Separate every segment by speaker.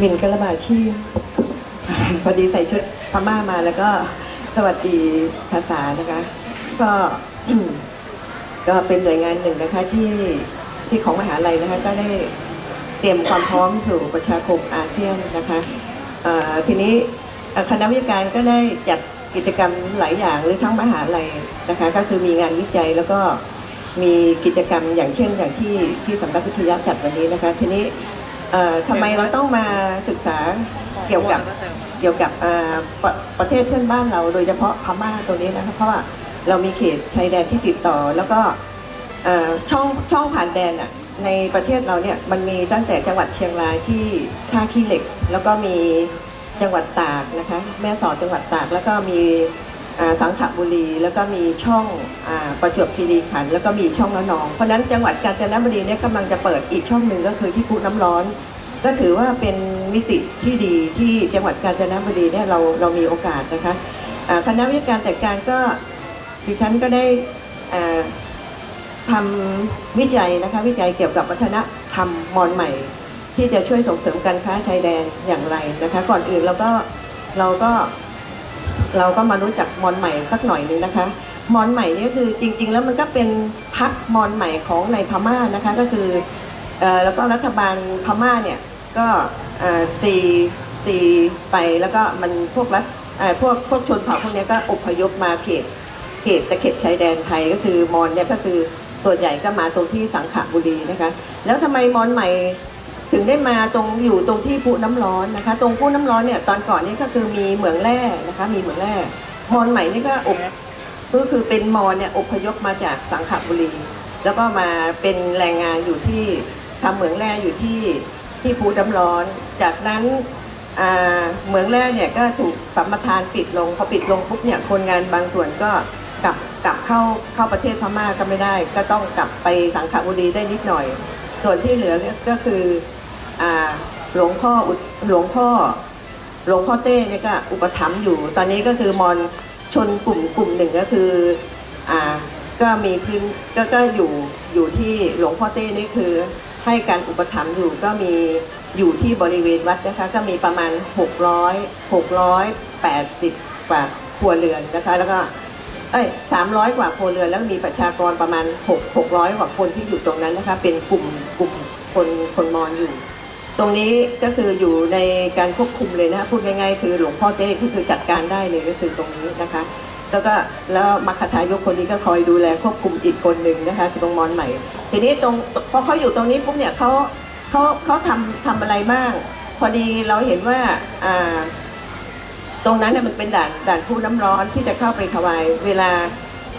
Speaker 1: หมินกระบาชีพพอดีใส่ชุดพม่ามาแล้วก็สวัสดีภาษานะคะ ก็ก็เป็นหน่วยงานหนึ่งนะคะที่ที่ของมหาลัยนะคะ ก็ได้เตรียมความพร้อมสู่ประชาคมอาเซียนนะคะทีนี้คณะวิทยาการก็ได้จัดกิจกรรมหลายอย่างหรือทั้งมหาลัยนะคะ ก็คือมีงานวิจัยแล้วก็มีกิจกรรมอย่างเช่นอย่างที่ที่สำนักวิทยาจัดวันนี้นะคะ ทีนี้ เอ่อทำไมเราต้องมาศึกษาเกี่ยวกับเกี่ยวกับเอ่อประประเทศเพื่อนบ้านเรา โดยเฉพาะพม่าตัวนี้นะคะเพราะว่าเรามีเขตชายแดนที่ติดต่อ แล้วก็เอ่อช่องช่องผ่านแดนอะในประเทศเราเนี่ยมันมีตั้งแต่จังหวัดเชียงรายที่ท่าขี้เหล็ก แล้วก็มีจังหวัดตากนะคะ แม่สอดจังหวัดตากแล้วก็มี สังขบุรี แล้วก็มีช่องอาประจวบคีรีขันธ์แล้วก็มีช่องระนอง เพราะฉะนั้นจังหวัดกาญจนบุรีเนี่ยกำลังจะเปิดอีกช่องหนึ่งก็คือที่ภูน้ำร้อน ก็ถือว่าเป็นมิติที่ดีที่จังหวัดกาญจนบุรีเนี่ยเราเรามีโอกาสนะคะคณะวิทยาการจัดการก็ดิฉันก็ได้อ่าทำวิจัยนะคะวิจัยเกี่ยวกับวัฒนธรรมมอญใหม่ ที่จะช่วยส่งเสริมการค้าชายแดนอย่างไรนะคะ ก่อนอื่นเราก็เราก็ เราก็มารู้จักมอญใหม่สักหน่อยนึงนะคะ มอญใหม่นี่คือจริง ๆ แล้วมันก็เป็นพักมอญใหม่ของในพม่านะคะก็คืออแล้วก็รัฐบาลพม่าเนี่ยก็ตีตีไปแล้วก็มันพวกรัฐพวกพวกชนเผ่าพวกนี้ก็อพยพมาเขตเขตตะเข็บชายแดนไทยก็คือมอญเนี่ยก็คือส่วนใหญ่ก็มาตรงที่สังขบุรีนะคะ แล้วทำไมมอญใหม่ ถึงได้มาตรงอยู่ตรงที่ภูน้ำร้อนนะคะ ตรงภูน้ำร้อนเนี่ยตอนก่อนนี่ก็คือมีเหมืองแร่นะคะ มีเหมืองแร่มอญใหม่นี่ก็อบก็คือเป็นมอญเนี่ยอพยพมาจากสังขบุรี แล้วก็มาเป็นแรงงานอยู่ที่ทำเหมืองแร่อยู่ที่ที่ภูน้ำร้อน จากนั้นเหมืองแร่เนี่ยก็ถูกสัมปทานปิดลงพอปิดลงปุ๊บเนี่ยคนงานบางส่วนก็กลับกลับเข้าเข้าประเทศพม่าก็ไม่ได้ ก็ต้องกลับไปสังขบุรีได้นิดหน่อย ส่วนที่เหลือเนี่ยก็คือ หลวงพ่อหลวงพ่อหลวงพ่อเต้เนี่ยก็อุปถัมภ์อยู่ ตอนนี้ก็คือมอนชนกลุ่มกลุ่มหนึ่งก็คืออ่าก็มีพื้นก็ก็อยู่อยู่ที่หลวงพ่อเต้นี่คือให้การอุปถัมภ์อยู่ก็มีอยู่ที่บริเวณวัดนะคะก็มีประมาณ 600 680กว่าครัวเรือนนะคะแล้วก็เอ้ย300 กว่าครัวเรือนแล้วมีประชากรประมาณ 6 600 กว่าคนที่อยู่ตรงนั้นนะคะเป็นกลุ่มกลุ่มคนคนมอญอยู่ ตรงนี้ก็คืออยู่ในการควบคุมเลยนะพูดง่ายๆคือหลวงพ่อเต้ก็คือจัดการได้เลยก็คือตรงนี้นะคะ แล้วก็แล้วมัคคทายกคนนี้ก็คอยดูแลควบคุมอีกคนหนึ่งนะคะตรงมอนใหม่ ทีนี้ตรงพอเขาอยู่ตรงนี้ปุ๊บเนี่ยเขาเขาเขาทำทำอะไรบ้าง พอดีเราเห็นว่าอ่าตรงนั้นเนี่ยมันเป็นด่านด่านผู้น้ำร้อนที่จะเข้าไปถวายเวลา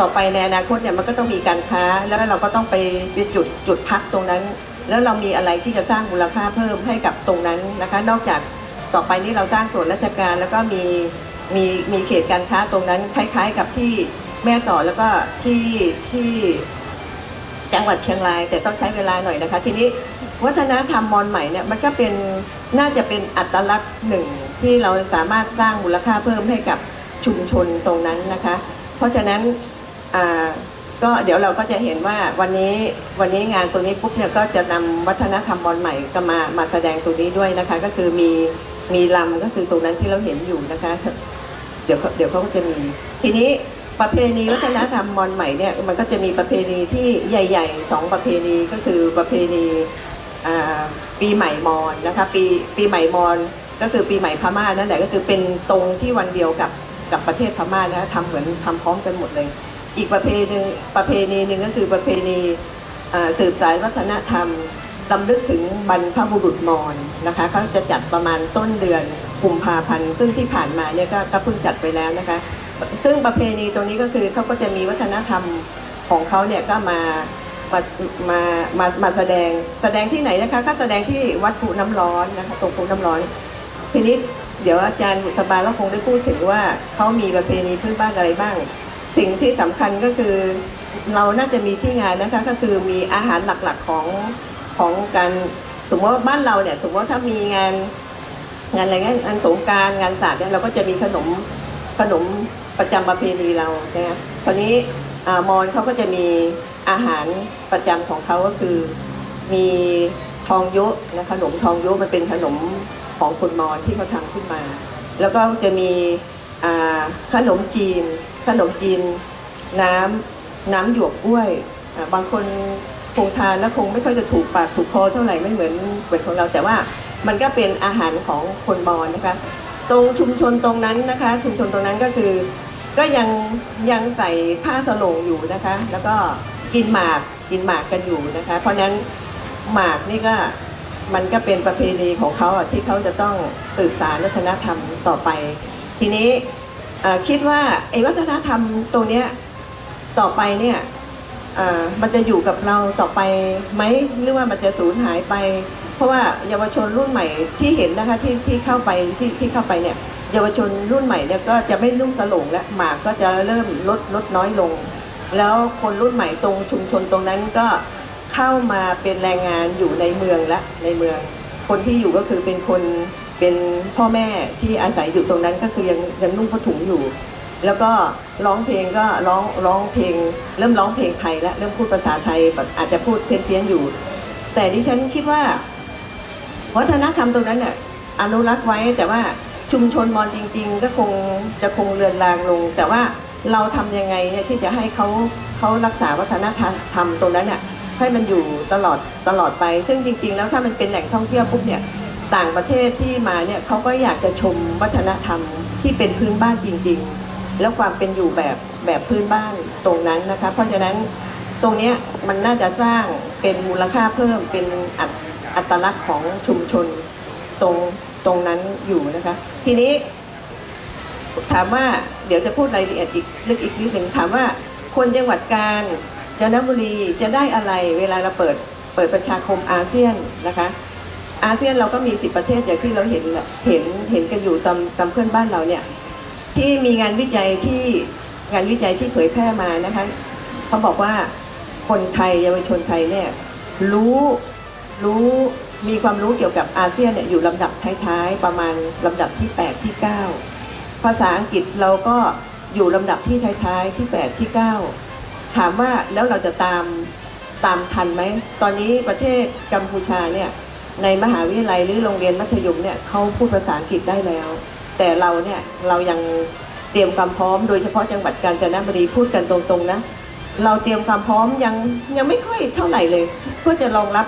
Speaker 1: ต่อไปในอนาคตเนี่ยมันก็ต้องมีการค้า แล้วเราก็ต้องไปไปจุดจุดพักตรงนั้น แล้วเรามีอะไรที่จะสร้างมูลค่าเพิ่มให้กับตรงนั้นนะคะ นอกจากต่อไปนี้เราสร้างส่วนราชการ แล้วก็มีมีมีเขตการค้าตรงนั้นคล้าย ๆ กับที่แม่สอดแล้วก็ที่ที่จังหวัดเชียงราย แต่ต้องใช้เวลาหน่อยนะคะ ทีนี้วัฒนธรรมมอญใหม่เนี่ยมันก็เป็นน่าจะเป็นอัตลักษณ์หนึ่งที่เราสามารถสร้างมูลค่าเพิ่มให้กับชุมชนตรงนั้นนะคะ เพราะฉะนั้นอ่า ก็เดี๋ยวเราก็จะเห็นว่าวันนี้วันนี้งานตรงนี้ปุ๊บเนี่ยก็จะนำวัฒนธรรมมอญใหม่ก็มามาแสดงตรงนี้ด้วยนะคะ ก็คือมีมีลำก็คือตรงนั้นที่เราเห็นอยู่นะคะ เดี๋ยวเดี๋ยวเขาก็จะมีทีนี้ประเพณีวัฒนธรรมมอญใหม่เนี่ยมันก็จะมีประเพณีที่ใหญ่ๆสองประเพณีก็คือประเพณีปีใหม่มอญนะคะปีปีใหม่มอญก็คือปีใหม่พม่านั่นแหละก็คือเป็นตรงที่วันเดียวกับกับประเทศพม่านะคะทำเหมือนทำพร้อมกันหมดเลย อีกประเพณีประเพณีหนึ่งก็คือประเพณีสืบสายวัฒนธรรมลำลึกถึงบรรพบุรุษมอญนะคะเขาจะจัดประมาณต้นเดือนกุมภาพันธ์ซึ่งที่ผ่านมาเนี่ยก็เพิ่งจัดไปแล้วนะคะ ซึ่งประเพณีตรงนี้ก็คือเขาก็จะมีวัฒนธรรมของเขาเนี่ยก็มามามามามาแสดงแสดงที่ไหนนะคะก็แสดงที่วัดภูน้ำร้อนนะคะตรงภูน้ำร้อน ทีนี้เดี๋ยวอาจารย์บุษบาก็คงได้พูดถึงว่าเขามีประเพณีพื้นบ้านอะไรบ้าง สิ่งที่สำคัญก็คือเราน่าจะมีที่งานนะคะก็คือมีอาหารหลักๆของของการสมมติว่าบ้านเราเนี่ยสมมติว่าถ้ามีงานงานอะไรเงี้ยงานสงกรารงานศาสตร์เนี่ยเราก็จะมีขนมขนมประจำประเพณีเราใช่ไหมตอนนี้มอญเขาก็จะมีอาหารประจำของเขาก็คือมีทองยุนะขนมทองยุมันเป็นขนมของคนมอญที่เขาทำขึ้นมา แล้วก็จะมี ขนมจีน ขนมจีนน้ำน้ำหยวกกล้วย บางคนคงทานแล้วคงไม่ค่อยจะถูกปากถูกคอเท่าไหร่ไม่เหมือนเหมือนของเราแต่ว่ามันก็เป็นอาหารของคนมอญนะคะ ตรงชุมชนตรงนั้นนะคะ ชุมชนตรงนั้นก็คือ ก็ยังยังใส่ผ้าสโลงอยู่นะคะ แล้วก็กินหมากกินหมากกันอยู่นะคะ เพราะนั้นหมากนี่ก็มันก็เป็นประเพณีของเขาที่เขาจะต้องสืบสานวัฒนธรรมต่อไป ทีนี้คิดว่าไอ้วัฒนธรรมตรงเนี้ยต่อไปเนี่ยมันจะอยู่กับเราต่อไปไหมหรือว่ามันจะสูญหายไป เพราะว่าเยาวชนรุ่นใหม่ที่เห็นนะคะที่ที่เข้าไปที่ที่เข้าไปเนี่ยเยาวชนรุ่นใหม่เนี่ยก็จะไม่นุ่งสลงและหมากก็จะเริ่มลดลดน้อยลง แล้วคนรุ่นใหม่ตรงชุมชนตรงนั้นก็เข้ามาเป็นแรงงานอยู่ในเมืองและในเมือง คนที่อยู่ก็คือเป็นคน เป็นพ่อแม่ที่อาศัยอยู่ตรงนั้นก็คือยังยังนุ่งผ้าถุงอยู่ แล้วก็ร้องเพลงก็ร้องร้องเพลง เริ่มร้องเพลงไทยแล้วเริ่มพูดภาษาไทยแบบอาจจะพูดเพี้ยนๆอยู่ แต่ดิฉันคิดว่าวัฒนธรรมตรงนั้นเนี่ยอนุรักษ์ไว้แต่ว่าชุมชนมอญจริง ๆ ก็คงจะคงเลือนลางลง แต่ว่าเราทำยังไงเนี่ยที่จะให้เขาเขารักษาวัฒนธรรมตรงนั้นเนี่ยให้มันอยู่ตลอดตลอดไป ซึ่งจริง ๆ แล้วถ้ามันเป็นแหล่งท่องเที่ยวปุ๊บเนี่ย ต่างประเทศที่มาเนี่ยเขาก็อยากจะชมวัฒนธรรมที่เป็นพื้นบ้านจริง ๆ แล้วความเป็นอยู่แบบแบบพื้นบ้านตรงนั้นนะคะ เพราะฉะนั้นตรงนี้มันน่าจะสร้างเป็นมูลค่าเพิ่มเป็นอัตอัตลักษณ์ของชุมชนตรงตรงนั้นอยู่นะคะ ทีนี้ ถามว่าเดี๋ยวจะพูดรายละเอียดอีกลึกอีกนิดหนึ่งถามว่าคนจังหวัดกาญจนบุรีจะได้อะไรเวลาเราเปิดเปิดประชาคมอาเซียนนะคะ อาเซียนเราก็มีสิบประเทศอย่างที่เราเห็นเห็นเห็นกันอยู่ตามตามเพื่อนบ้านเราเนี่ยที่มีงานวิจัยที่งานวิจัยที่เผยแพร่มานะคะเขาบอกว่าคนไทยเยาวชนไทยเนี่ยรู้รู้มีความรู้เกี่ยวกับอาเซียนเนี่ยอยู่ลำดับท้ายๆ ประมาณลำดับที่ 8 ที่ 9 ภาษาอังกฤษเราก็อยู่ลำดับที่ท้ายๆที่ 8 ที่ 9 ถามว่าแล้วเราจะตามตามทันไหม ตอนนี้ประเทศกัมพูชาเนี่ย ในมหาวิทยาลัยหรือโรงเรียนมัธยมเนี่ยเขาพูดภาษาอังกฤษได้แล้ว แต่เราเนี่ยเรายังเตรียมความพร้อมโดยเฉพาะจังหวัดกาญจนบุรีพูดกันตรงๆนะเราเตรียมความพร้อมยังยังไม่ค่อยเท่าไหร่เลย เพื่อจะรองรับ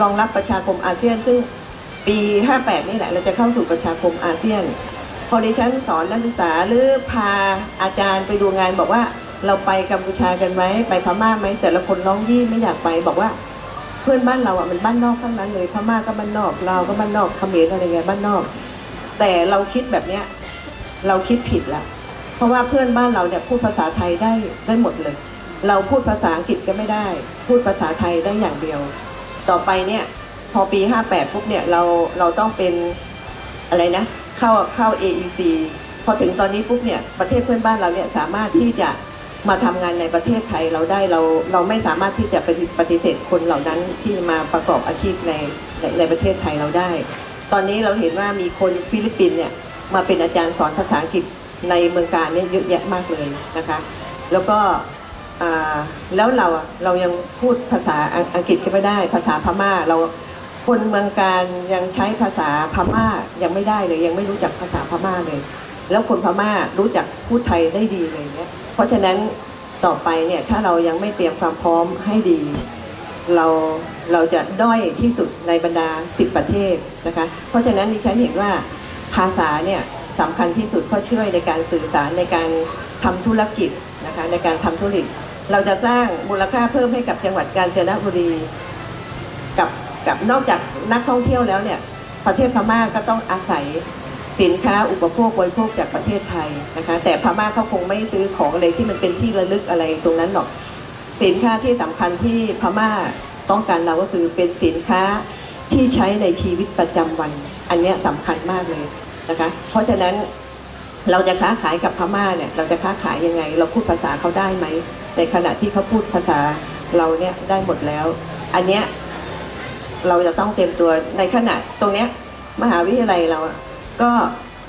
Speaker 1: รองรับประชาคมอาเซียน ซึ่งปี 58 นี่แหละ เราจะเข้าสู่ประชาคมอาเซียน พอดิฉันสอนนักศึกษาหรือพาอาจารย์ไปดูงานบอกว่าเราไปกัมพูชากันไหมไปพม่าไหมแต่ละคนร้องยี่ไม่อยากไปบอกว่า พื่อนบ้านเราอะมันบ้านนอกทั้งนั้นเลยพม่าก็บ้านนอกเราก็บ้านนอกเขมรอะไรเงี้ยบ้านนอก แต่เราคิดแบบเนี้ยเราคิดผิดละเพราะว่าเพื่อนบ้านเราเนี่ยพูดภาษาไทยได้ได้หมดเลย เราพูดภาษาอังกฤษก็ไม่ได้ พูดภาษาไทยได้อย่างเดียว ต่อไปเนี่ยพอปี 58ปุ๊บเนี่ยเราเราต้องเป็นอะไรนะเข้าเข้า AEC พอถึงตอนนี้ปุ๊บเนี่ยประเทศเพื่อนบ้านเราเนี่ยสามารถที่จะ มาทำงานในประเทศไทยเราได้เราเราไม่สามารถที่จะปฏิปฏเสธคนเหล่านั้นที่มาประกอบอาชีพในในในประเทศไทยเราได้ ตอนนี้เราเห็นว่ามีคนฟิลิปปินส์เนี่ยมาเป็นอาจารย์สอนภาษาอังกฤษในเมืองการเนี่ยเยอะแยะมากเลยนะคะ แล้วก็อ่าแล้วเราเรายังพูดภาษาอังอังกฤษก็ไม่ได้ ภาษาพม่าเราคนเมืองการยังใช้ภาษาพม่ายังไม่ได้เลย ยังไม่รู้จักภาษาพม่าเลย แล้วคนพม่ารู้จักพูดไทยได้ดีเลยเนี่ย เพราะฉะนั้นต่อไปเนี่ยถ้าเรายังไม่เตรียมความพร้อมให้ดี เราเราจะด้อยที่สุดในบรรดา 10 ประเทศนะคะ เพราะฉะนั้นดิฉันเห็นว่าภาษาเนี่ยสำคัญที่สุดเพราะช่วยในการสื่อสารในการทำธุรกิจนะคะในการทำธุรกิจ เราจะสร้างมูลค่าเพิ่มให้กับจังหวัดกาญจนบุรีกับกับนอกจากนักท่องเที่ยวแล้วเนี่ยประเทศพม่าก็ต้องอาศัย สินค้าอุปโภคบริโภคจากประเทศไทยนะคะ แต่พม่าเขาคงไม่ซื้อของอะไรที่มันเป็นที่ระลึกอะไรตรงนั้นหรอก สินค้าที่สำคัญที่พม่าต้องการเราก็คือเป็นสินค้าที่ใช้ในชีวิตประจำวัน อันนี้ยสำคัญมากเลยนะคะ เพราะฉะนั้นเราจะค้าขายกับพม่าเนี่ย เราจะค้าขายยังไง เราพูดภาษาเขาได้ไหม ในขณะที่เขาพูดภาษาเราเนี่ยได้หมดแล้ว อันเนี้ยเราจะต้องเตรียมตัวในขณะตรงเนี้ยมหาวิทยาลัยเรา ก็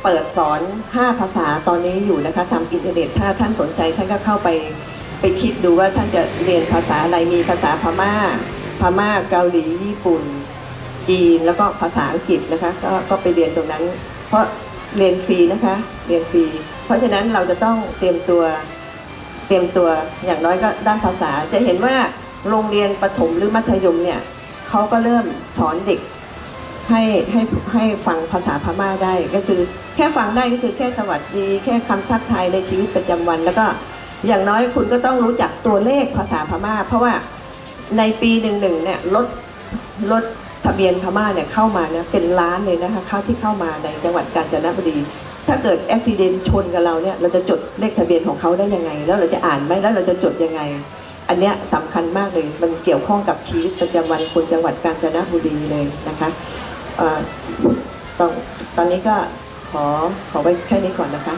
Speaker 1: เปิดสอน 5 ภาษาตอนนี้อยู่นะคะทำอินเทอร์เน็ตถ้าท่านสนใจท่านก็เข้าไปไปคิดดูว่าท่านจะเรียนภาษาอะไรมีภาษาพม่า พม่าเกาหลีญี่ปุ่น จีนแล้วก็ภาษาอังกฤษนะคะก็ก็ไปเรียนตรงนั้น เพราะเรียนฟรีนะคะเรียนฟรี เพราะฉะนั้นเราจะต้องเตรียมตัวเตรียมตัวอย่างน้อยก็ด้านภาษาจะเห็นว่าโรงเรียนประถมหรือมัธยมเนี่ยเขาก็เริ่มสอนเด็ก ให้ให้ให้ฟังภาษาพม่าได้ ก็คือแค่ฟังได้ก็คือแค่สวัสดี แค่คำทักทายในชีวิตประจำวัน แล้วก็อย่างน้อยคุณก็ต้องรู้จักตัวเลขภาษาพม่า เพราะว่าในปีหนึ่งหนึ่งเนี่ยรถรถทะเบียนพม่าเนี่ยเข้ามาเนี่ยเป็นล้านเลยนะคะเข้าที่เข้ามาในจังหวัดกาญจนบุรี ถ้าเกิดอุบิเหตุชนกับเราเนี่ยเราจะจดเลขทะเบียนของเขาได้ยังไง แล้วเราจะอ่านไหมแล้วเราจะจดยังไง อันเนี้ยสำคัญมากเลยมันเกี่ยวข้องกับชีวิตประจำวันคนจังหวัดกาญจนบุรีเลยนะคะ ตอนตอนนี้ก็ขอขอไว้แค่นี้ก่อนนะคะ